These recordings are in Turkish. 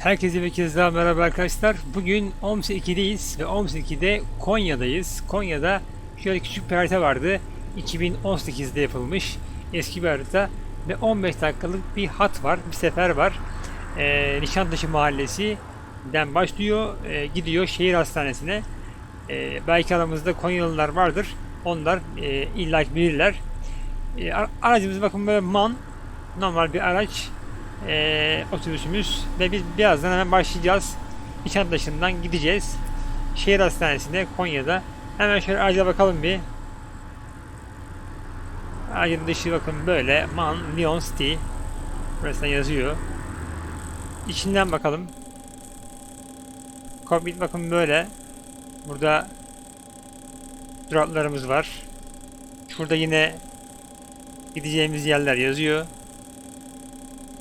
Herkese bir kez daha merhaba arkadaşlar. Bugün OMS 2'deyiz ve OMS 2'de Konya'dayız. Konya'da şöyle küçük bir harita vardı. 2018'de yapılmış eski bir harita ve 15 dakikalık bir hat var, bir sefer var. Ee, Nişantaşı Mahallesi'den başlıyor, e, gidiyor şehir hastanesine. Ee, belki aramızda Konyalılar vardır. Onlar e, illa ki bilirler. E, ara- aracımız bakın böyle MAN, normal bir araç e, otobüsümüz ve biz birazdan hemen başlayacağız. Nişantaşı'ndan gideceğiz. Şehir hastanesine Konya'da. Hemen şöyle araca bakalım bir. Aracın dışı bakın böyle. MAN Lyon City. Burası yazıyor. İçinden bakalım. Cockpit bakın böyle. Burada duraklarımız var. Şurada yine gideceğimiz yerler yazıyor.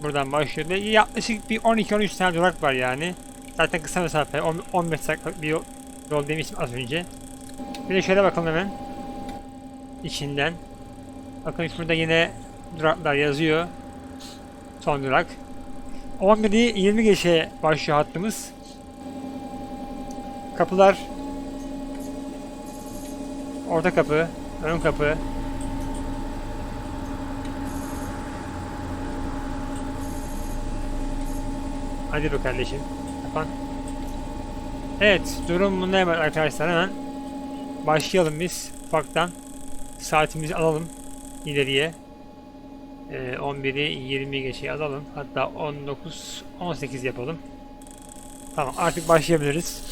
Buradan başlıyor. Ve yaklaşık bir 12-13 tane durak var yani. Zaten kısa mesafe. 10 15 dakika bir yol, yol demiştim az önce. Bir de şöyle bakalım hemen. İçinden. Bakın şurada yine duraklar yazıyor. Son durak. 11'i 20 geçe başlıyor hattımız. Kapılar Orta kapı, ön kapı, Hadi be kardeşim. Yapan. Evet, durum bunda hemen arkadaşlar hemen başlayalım biz ufaktan. Saatimizi alalım ileriye. Ee, 11'i 20 geçe alalım. Hatta 19 18 yapalım. Tamam, artık başlayabiliriz.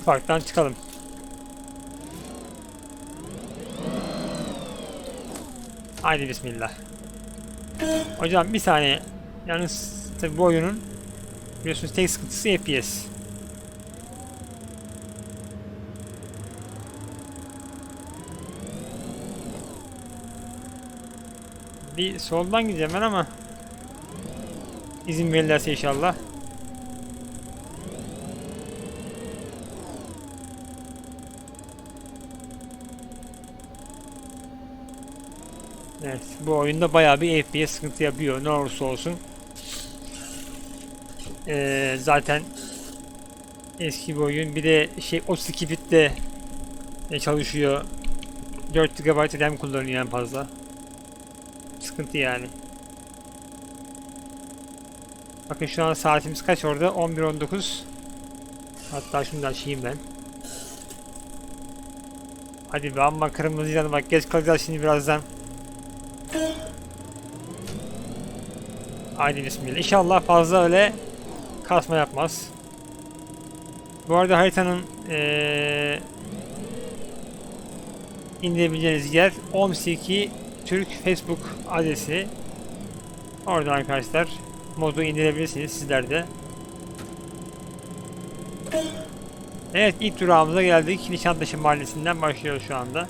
Ufaktan çıkalım. Haydi bismillah. Hocam bir saniye. Yalnız tabi bu oyunun biliyorsunuz tek sıkıntısı FPS. Bir soldan gideceğim ben ama izin verirlerse inşallah. Evet, bu oyunda bayağı bir FPS sıkıntı yapıyor ne olursa olsun. Ee, zaten eski bir oyun. Bir de şey 32 bitte e, çalışıyor. 4 GB RAM kullanıyor en fazla. Sıkıntı yani. Bakın şu an saatimiz kaç orada? 11.19 Hatta şunu da açayım ben. Hadi be amma kırmızı yanı bak geç kalacağız şimdi birazdan. Haydi bismillah. İnşallah fazla öyle kasma yapmaz. Bu arada haritanın eee indirebileceğiniz yer OMS2 Türk Facebook adresi. Oradan arkadaşlar modu indirebilirsiniz sizler de. Evet ilk durağımıza geldik. Nişantaşı Mahallesi'nden başlıyoruz şu anda.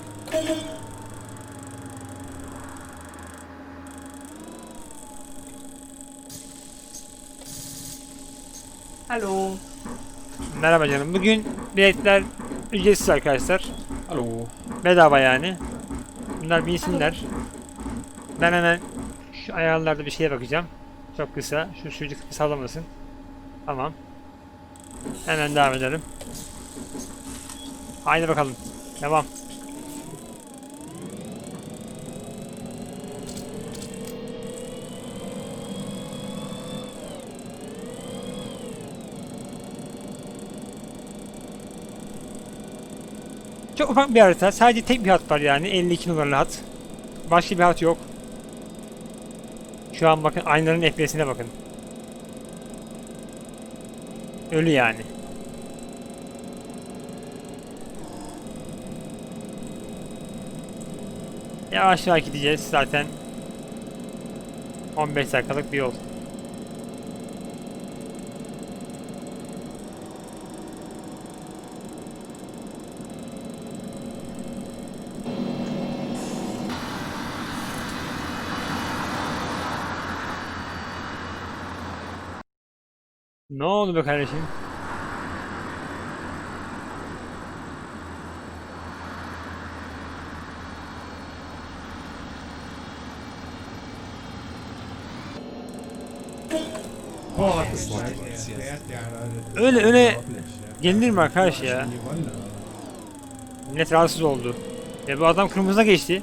Alo. Merhaba canım. Bugün biletler ücretsiz arkadaşlar. Alo. Bedava yani. Bunlar binsinler. Ben hemen şu ayarlarda bir şeye bakacağım. Çok kısa. Şu çocuk sallamasın. Tamam. Hemen devam edelim. Haydi bakalım. Devam. Çok ufak bir harita. Sadece tek bir hat var yani. 52 numaralı hat. Başka bir hat yok. Şu an bakın aynaların FPS'ine bakın. Ölü yani. Yavaş yavaş gideceğiz zaten. 15 dakikalık bir yol. Ne oldu be kardeşim? Öyle öyle gelinir mi arkadaş ya? Millet rahatsız oldu. E bu adam kırmızına geçti.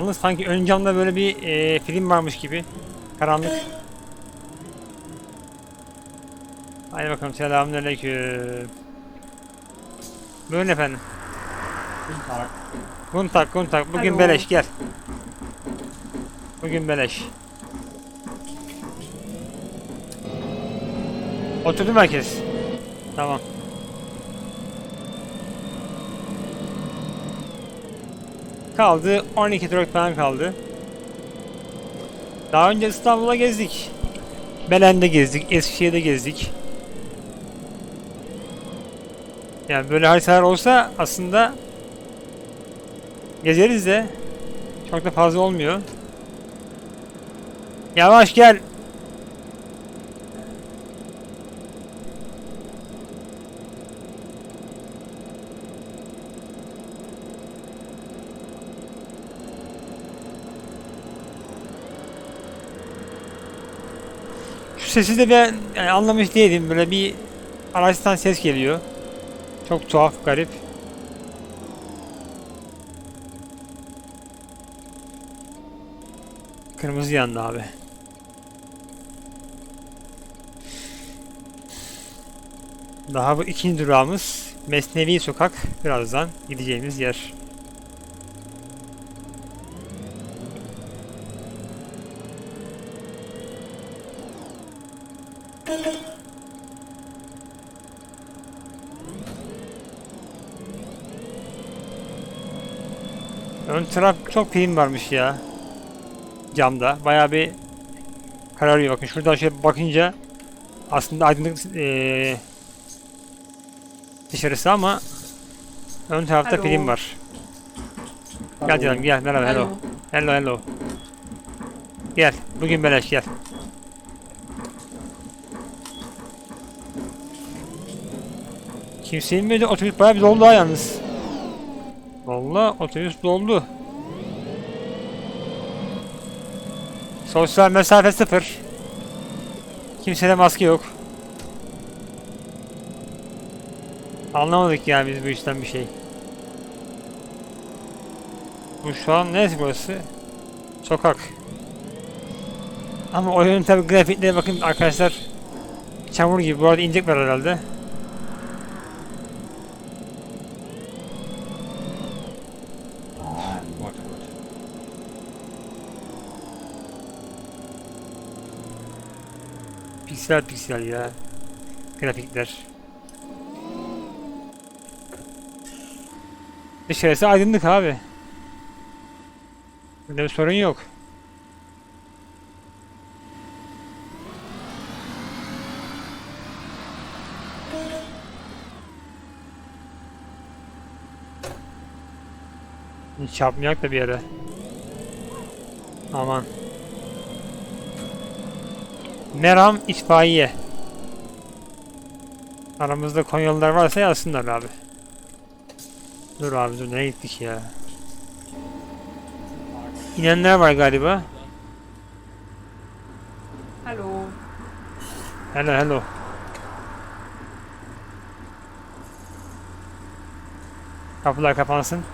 Yalnız sanki ön camda böyle bir e, film varmış gibi. Karanlık. Haydi bakalım selamünaleyküm. Buyurun efendim. Kuntak kuntak bugün beleş gel. Bugün beleş. Oturdu mu herkes? Tamam. Kaldı 12 durak falan kaldı. Daha önce İstanbul'a gezdik. Belen'de gezdik, Eskişehir'de gezdik. Yani böyle haritalar olsa aslında gezeriz de çok da fazla olmuyor. Yavaş gel. Sesi de ben yani anlamış değilim. Böyle bir araçtan ses geliyor. Çok tuhaf, garip. Kırmızı yandı abi. Daha bu ikinci durağımız Mesnevi Sokak. Birazdan gideceğimiz yer. Ön taraf çok film varmış ya. Camda. Bayağı bir kararıyor. Bakın şuradan şöyle bakınca aslında aydınlık eee, dışarısı ama ön tarafta Alo. film var. Gel canım gel. Merhaba hello. Hello hello. Gel. Bugün beleş gel. Kimse inmedi. Otobüs bayağı bir doldu ha yalnız. Vallahi otobüs doldu. Sosyal mesafe sıfır. Kimsede maske yok. Anlamadık yani biz bu işten bir şey. Bu şu an neresi burası? Sokak. Ama oyunun tabi grafiklere bakın arkadaşlar. Çamur gibi. Bu arada inecek var herhalde. Piksel piksel ya. Grafikler. Dışarısı aydınlık abi. Burada bir sorun yok. Çarpmayak da bir yere. Aman. Meram itfaiye. Aramızda Konyalılar varsa yazsınlar abi. Dur abi dur nereye gittik ya. İnenler var galiba. Hallo. Hello hello. Kapılar kapansın.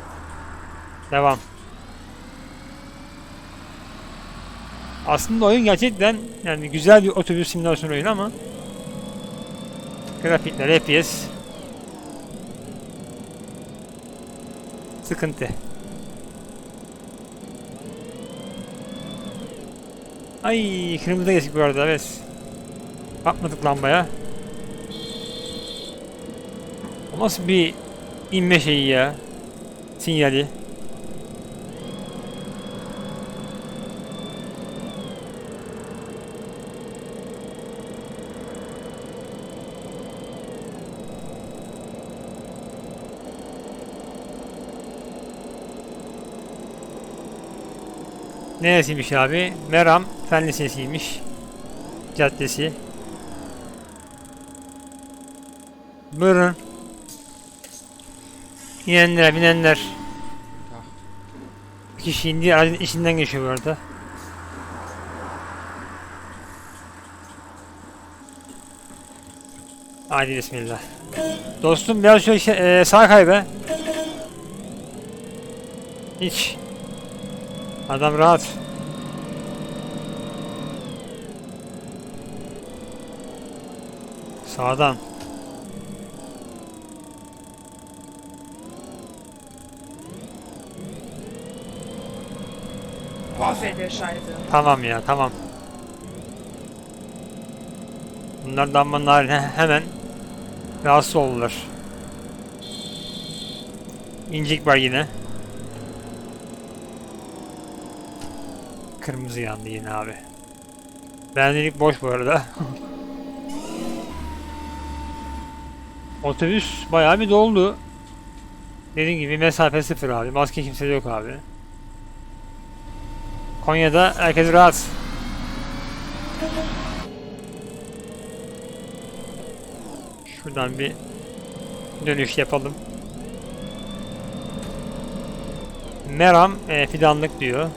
Devam. Aslında oyun gerçekten yani güzel bir otobüs simülasyon oyunu ama grafikler, FPS sıkıntı. Ay kırmızıda geçtik bu arada evet. Bakmadık lambaya. O nasıl bir inme şeyi ya? Sinyali. Neresiymiş abi? Meram Fen Lisesi'ymiş. Caddesi. Buyurun. İnenler, binenler. kişi indi aracın içinden geçiyor bu arada. Hadi bismillah. Dostum biraz şöyle şey, e, sağ kay. Hiç. Adam rahat. Sağdan. Der Scheiße. Tamam ya tamam. Bunlar damlanlar hemen rahatsız oldular. İncik var yine. Kırmızı yandı yine abi. Benzinlik boş bu arada. Otobüs bayağı bir doldu. Dediğim gibi mesafe sıfır abi. Maske kimse yok abi. Konya'da herkes rahat. Şuradan bir dönüş yapalım. Meram e, fidanlık diyor.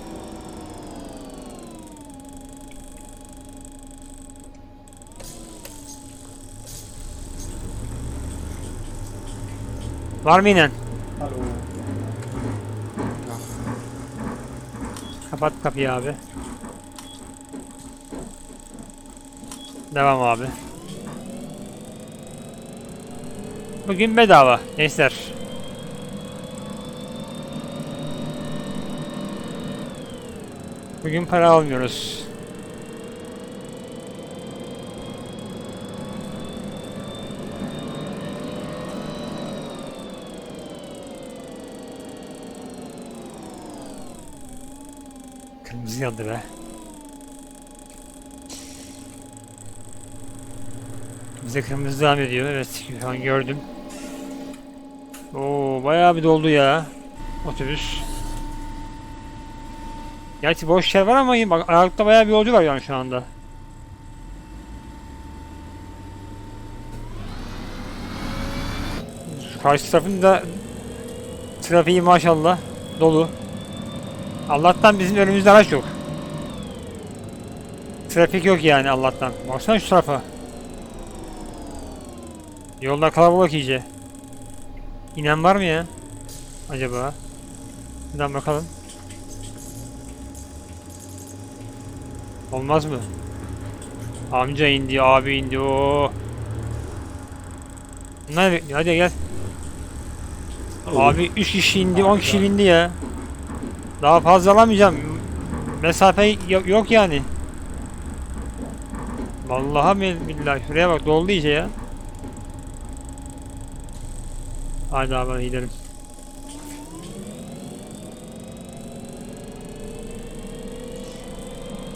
Var mı inen? Kapat kapıyı abi. Devam abi. Bugün bedava gençler. Bugün para almıyoruz. Kırmızı yandı be. Bize kırmızı devam ediyor. Evet an gördüm. Oo bayağı bir doldu ya. Otobüs. Gerçi boş yer var ama bak aralıkta bayağı bir yolcu var yani şu anda. Karşı tarafın da trafiği maşallah dolu. Allah'tan bizim önümüzde araç yok. Trafik yok yani Allah'tan. Baksana şu tarafa. Yolda kalabalık iyice. İnen var mı ya? Acaba? Buradan bakalım. Olmaz mı? Amca indi, abi indi. Oo. Bunlar. Hadi gel. Abi 3 kişi indi, 10 kişi indi ya. Daha fazla alamayacağım. Mesafe yok, yok yani. Vallahi bil- billahi şuraya bak doldu iyice ya. Hadi abi gidelim.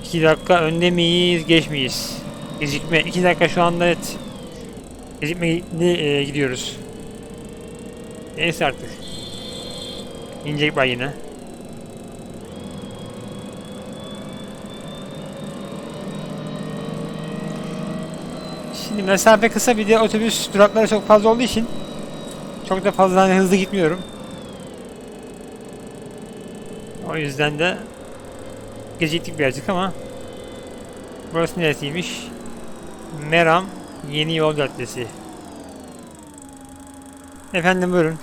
İki dakika önde miyiz, geç miyiz? Gecikme. iki dakika şu anda evet. Gecikmeli e, gidiyoruz. Neyse artık. İnecek var yine. Şimdi mesafe kısa bir de otobüs durakları çok fazla olduğu için çok da fazla hani hızlı gitmiyorum. O yüzden de geciktik birazcık ama burası neresiymiş? Meram Yeni Yol Caddesi. Efendim buyurun.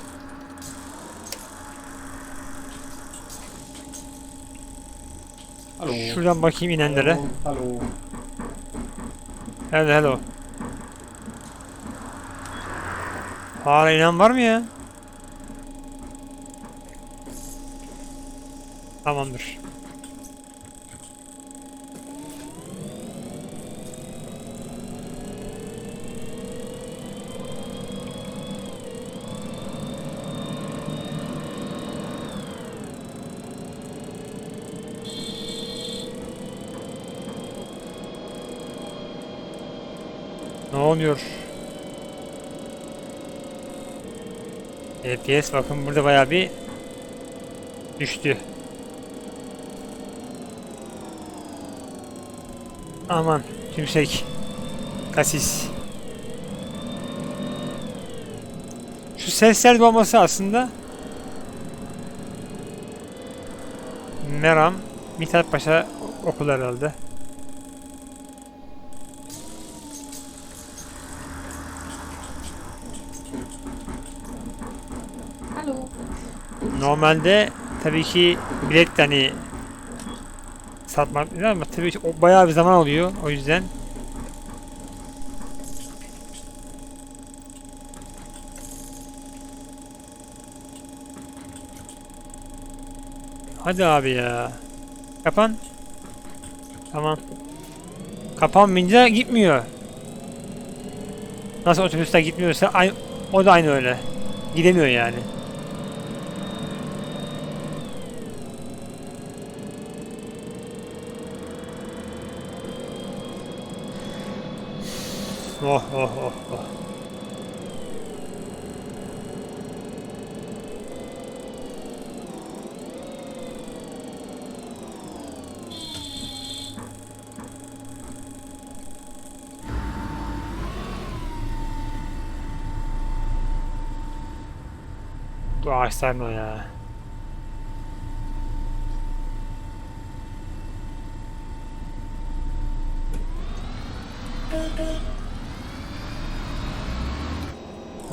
Hallo. Şuradan bakayım inenlere. Hallo. Hello hello. Hala inen var mı ya? Tamamdır. Ne oluyor? FPS bakın burada bayağı bir düştü. Aman tümsek. Kasis. Şu sesler olması aslında Meram, Mithat Paşa okulu herhalde. Normalde tabii ki bilet de hani satmak değil ama tabii ki o bayağı bir zaman alıyor o yüzden. Hadi abi ya. Kapan. Tamam. Kapanmayınca gitmiyor. Nasıl otobüsler gitmiyorsa aynı, o da aynı öyle. Gidemiyor yani. Oh oh oh oh. Bu ağaçlar ne o ya?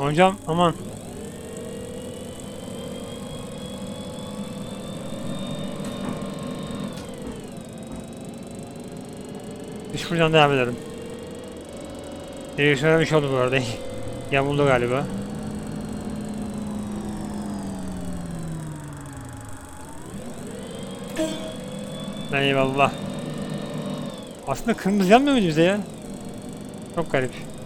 Hocam aman. Biz buradan devam edelim. Direksiyona bir şey oldu bu arada. Yamuldu galiba. Eyvallah. Aslında kırmızı yanmıyor muydu bize ya? Çok garip.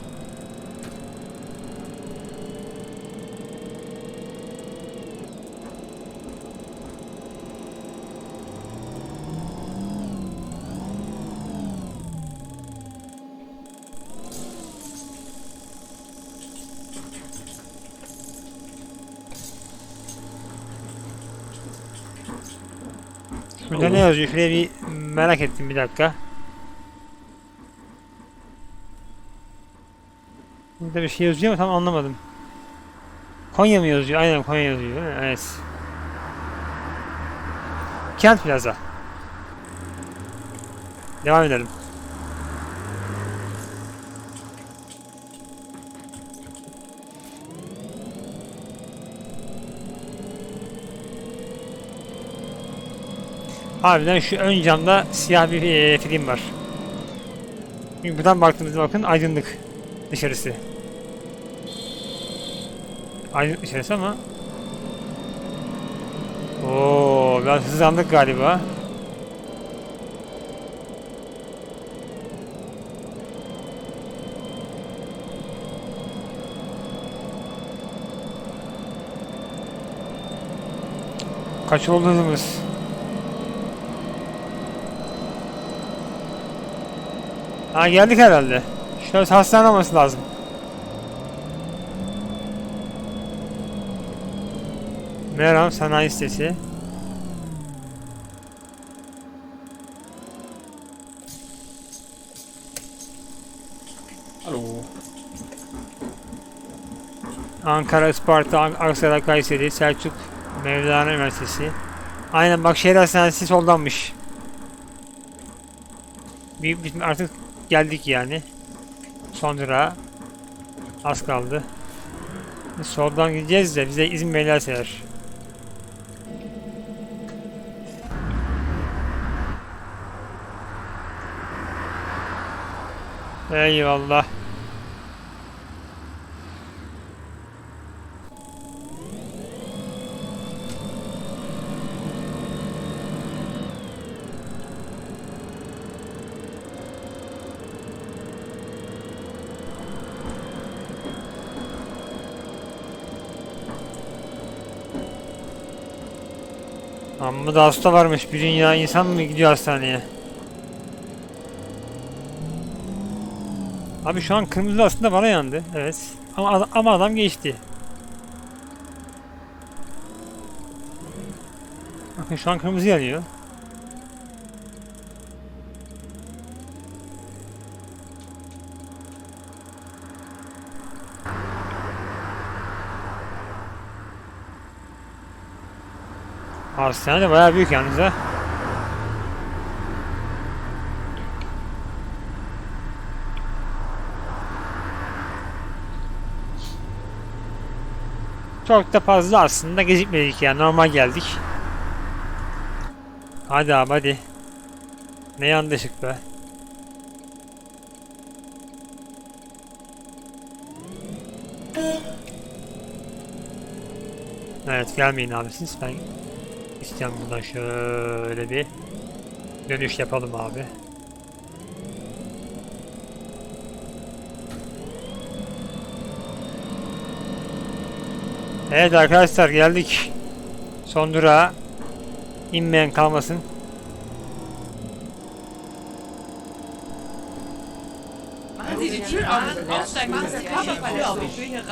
Şurada ne yazıyor? Şuraya bir merak ettim bir dakika. Burada bir şey yazıyor ama tam anlamadım. Konya mı yazıyor? Aynen Konya yazıyor? Evet. Kent Plaza. Devam edelim. Harbiden şu ön camda siyah bir e, film var. Çünkü buradan baktığımızda bakın aydınlık dışarısı. Aydınlık dışarısı ama Oo, biraz hızlandık galiba. Kaç oldu hızımız? Ha geldik herhalde. Şurası hastane olması lazım. Meram Sanayi Sitesi. Hallo. Ankara, Isparta, Aksaray, Kayseri, Selçuk, Mevlana Üniversitesi. Aynen bak şehir hastanesi soldanmış. Bir, biz artık geldik yani. Son durağa. Az kaldı. Soldan gideceğiz de bize izin verirseler. Eyvallah. Amma da hasta varmış. Bir dünya insan mı gidiyor hastaneye? Abi şu an kırmızı aslında bana yandı. Evet. Ama, ama adam geçti. Bakın şu an kırmızı yanıyor. Hastane de bayağı büyük yalnız ha. Çok da fazla aslında gecikmedik ya. Normal geldik. Hadi abi hadi. Ne yandı ışık be. Evet gelmeyin abi siz ben istiyorum buradan şöyle bir dönüş yapalım abi. Evet arkadaşlar geldik. Son durağa. İnmeyen kalmasın.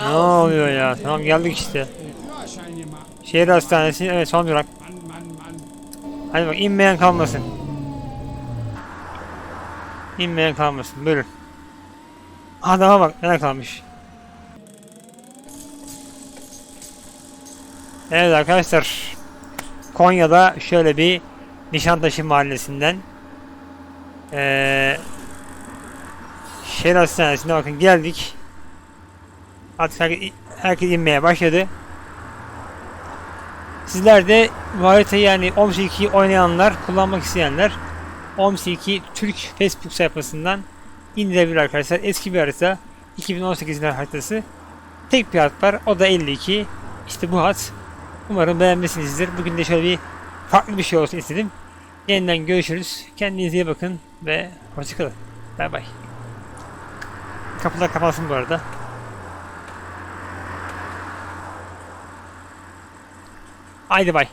Ne oluyor ya? Tamam geldik işte. Şehir hastanesi evet son durak. Hadi bak inmeyen kalmasın. İnmeyen kalmasın. Buyurun. Adama bak nereye kalmış. Evet arkadaşlar. Konya'da şöyle bir Nişantaşı mahallesinden eee şehir hastanesine bakın geldik. Artık herkes, herkes inmeye başladı. Sizler de bu haritayı yani OMS 2'yi oynayanlar, kullanmak isteyenler OMS 2 Türk Facebook sayfasından indirebilir arkadaşlar. Eski bir harita. 2018'ler haritası. Tek bir hat var. O da 52. İşte bu hat. Umarım beğenmişsinizdir. Bugün de şöyle bir farklı bir şey olsun istedim. Yeniden görüşürüz. Kendinize iyi bakın ve hoşçakalın. Bay bay. Kapılar kapansın bu arada. Haydi bay.